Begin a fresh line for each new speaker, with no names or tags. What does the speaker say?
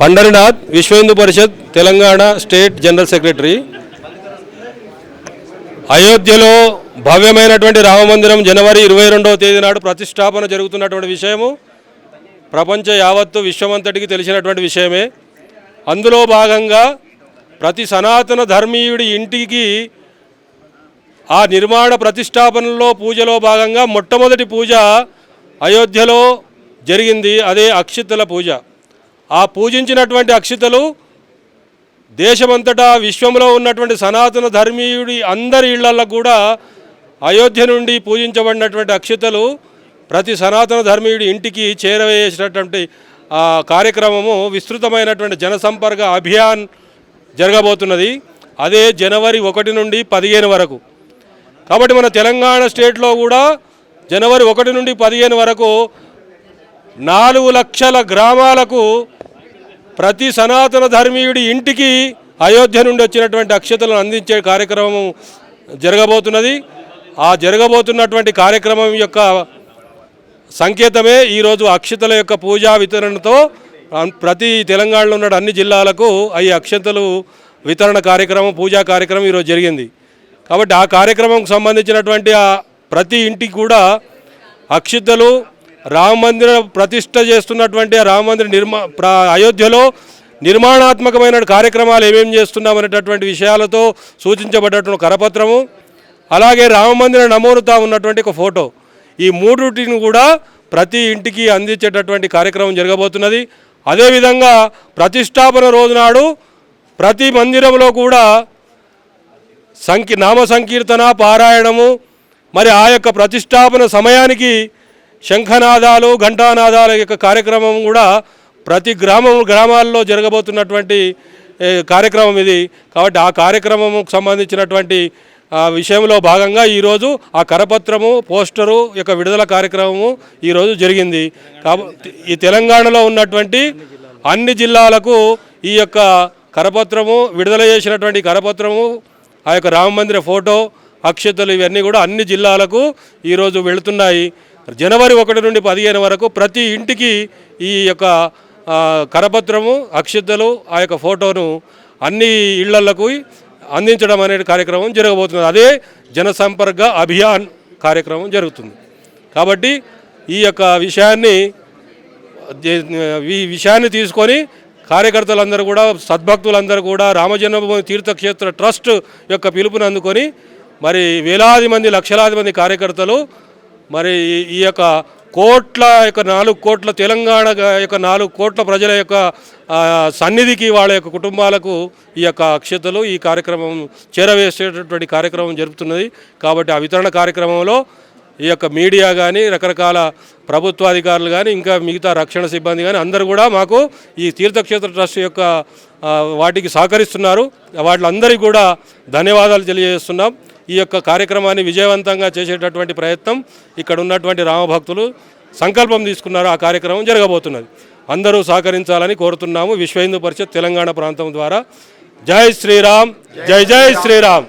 Pandarinath Vishwa Hindu Parishad Telangana state general secretary. అయోధ్యలో భవ్యమైనటువంటి రామమందిరం జనవరి ఇరవై రెండవ తేదీ నాడు ప్రతిష్టాపన జరుగుతున్నటువంటి విషయము ప్రపంచ యావత్తు విశ్వమంతటికి తెలిసినటువంటి విషయమే. అందులో భాగంగా ప్రతి సనాతన ధర్మీయుడి ఇంటికి ఆ నిర్మాణ ప్రతిష్టాపనలో పూజలో భాగంగా మొట్టమొదటి పూజ అయోధ్యలో జరిగింది అదే అక్షితల పూజ. ఆ పూజించినటువంటి అక్షితలు దేశమంతటా విశ్వంలో ఉన్నటువంటి సనాతన ధర్మీయుడి అందరి ఇళ్ళలో కూడా అయోధ్య నుండి పూజించబడినటువంటి అక్షితలు ప్రతి సనాతన ధర్మీయుడి ఇంటికి చేరవేసినటువంటి ఆ కార్యక్రమము విస్తృతమైనటువంటి జనసంపర్క అభియాన్ జరగబోతున్నది. అదే జనవరి ఒకటి నుండి పదిహేను వరకు. కాబట్టి మన తెలంగాణ స్టేట్లో కూడా జనవరి ఒకటి నుండి పదిహేను వరకు నాలుగు లక్షల గ్రామాలకు ప్రతి సనాతన ధర్మీయుడి ఇంటికి అయోధ్య నుండి వచ్చినటువంటి అక్షతలను అందించే కార్యక్రమం జరగబోతున్నది. ఆ జరగబోతున్నటువంటి కార్యక్రమం యొక్క సంకేతమే ఈరోజు అక్షతల యొక్క పూజా వితరణతో ప్రతి తెలంగాణలో ఉన్న అన్ని జిల్లాలకు ఈ అక్షతలు వితరణ కార్యక్రమం పూజా కార్యక్రమం ఈరోజు జరిగింది. కాబట్టి ఆ కార్యక్రమంకు సంబంధించినటువంటి ఆ ప్రతి ఇంటికి కూడా అక్షితలు రామ మందిర ప్రతిష్ట చేస్తున్నటువంటి రామమందిర రామ మందిర నిర్మా ప్ర అయోధ్యలో నిర్మాణాత్మకమైన కార్యక్రమాలు ఏమేమి చేస్తున్నాం అనేటటువంటి విషయాలతో సూచించబడ్డటువంటి కరపత్రము అలాగే రామ మందిర నమోదుతా ఉన్నటువంటి ఒక ఫోటో. ఈ మూడుటిని కూడా ప్రతి ఇంటికి అందించేటటువంటి కార్యక్రమం జరగబోతున్నది. అదేవిధంగా ప్రతిష్టాపన రోజు నాడు ప్రతి మందిరంలో కూడా సంకీ నామ సంకీర్తన పారాయణము మరి ఆ యొక్క ప్రతిష్టాపన సమయానికి శంఖనాదాలు ఘంటానాదాల యొక్క కార్యక్రమం కూడా ప్రతి గ్రామం గ్రామాల్లో జరగబోతున్నటువంటి కార్యక్రమం ఇది. కాబట్టి ఆ కార్యక్రమంకు సంబంధించినటువంటి విషయంలో భాగంగా ఈరోజు ఆ కరపత్రము పోస్టరు యొక్క విడుదల కార్యక్రమము ఈరోజు జరిగింది. కాబట్టి ఈ తెలంగాణలో ఉన్నటువంటి అన్ని జిల్లాలకు ఈ యొక్క కరపత్రము విడుదల చేసినటువంటి కరపత్రము ఆ యొక్క రామ మందిర ఫోటో అక్షతలు ఇవన్నీ కూడా అన్ని జిల్లాలకు ఈరోజు వెళుతున్నాయి. జనవరి ఒకటి నుండి పదిహేను వరకు ప్రతి ఇంటికి ఈ యొక్క కరపత్రము అక్షతలు ఆ యొక్క ఫోటోను అన్ని ఇళ్ళకు అందించడం అనే కార్యక్రమం జరగబోతుంది అదే జనసంపర్క అభియాన్ కార్యక్రమం జరుగుతుంది. కాబట్టి ఈ యొక్క విషయాన్ని ఈ విషయాన్ని తీసుకొని కార్యకర్తలందరూ కూడా సద్భక్తులందరూ కూడా రామజన్మభూమి తీర్థక్షేత్ర ట్రస్ట్ యొక్క పిలుపుని అందుకొని మరి వేలాది మంది లక్షలాది మంది కార్యకర్తలు మరి ఈ- యొక్క కోట్ల యొక్క నాలుగు కోట్ల తెలంగాణ యొక్క నాలుగు కోట్ల ప్రజల యొక్క సన్నిధికి వాళ్ళ యొక్క కుటుంబాలకు ఈ యొక్క అక్షతలు ఈ కార్యక్రమం చేరవేసేటటువంటి కార్యక్రమం జరుపుతున్నది. కాబట్టి ఆ వితరణ కార్యక్రమంలో ఈ యొక్క మీడియా కానీ రకరకాల ప్రభుత్వాధికారులు కానీ ఇంకా మిగతా రక్షణ సిబ్బంది కానీ అందరూ కూడా మాకు ఈ తీర్థక్షేత్ర ట్రస్ట్ యొక్క వాటికి సహకరిస్తున్నారు. వాళ్ళందరికీ కూడా ధన్యవాదాలు తెలియజేస్తున్నాం. ఈ యొక్క కార్యక్రమాన్ని విజయవంతంగా చేసేటటువంటి ప్రయత్నం ఇక్కడ ఉన్నటువంటి రామభక్తులు సంకల్పం తీసుకున్నారు. ఆ కార్యక్రమం జరగబోతున్నది. అందరూ సహకరించాలని కోరుతున్నాము. విశ్వ హిందూ పరిషత్ తెలంగాణ ప్రాంతం ద్వారా. జై శ్రీరామ్. జై జై శ్రీరామ్.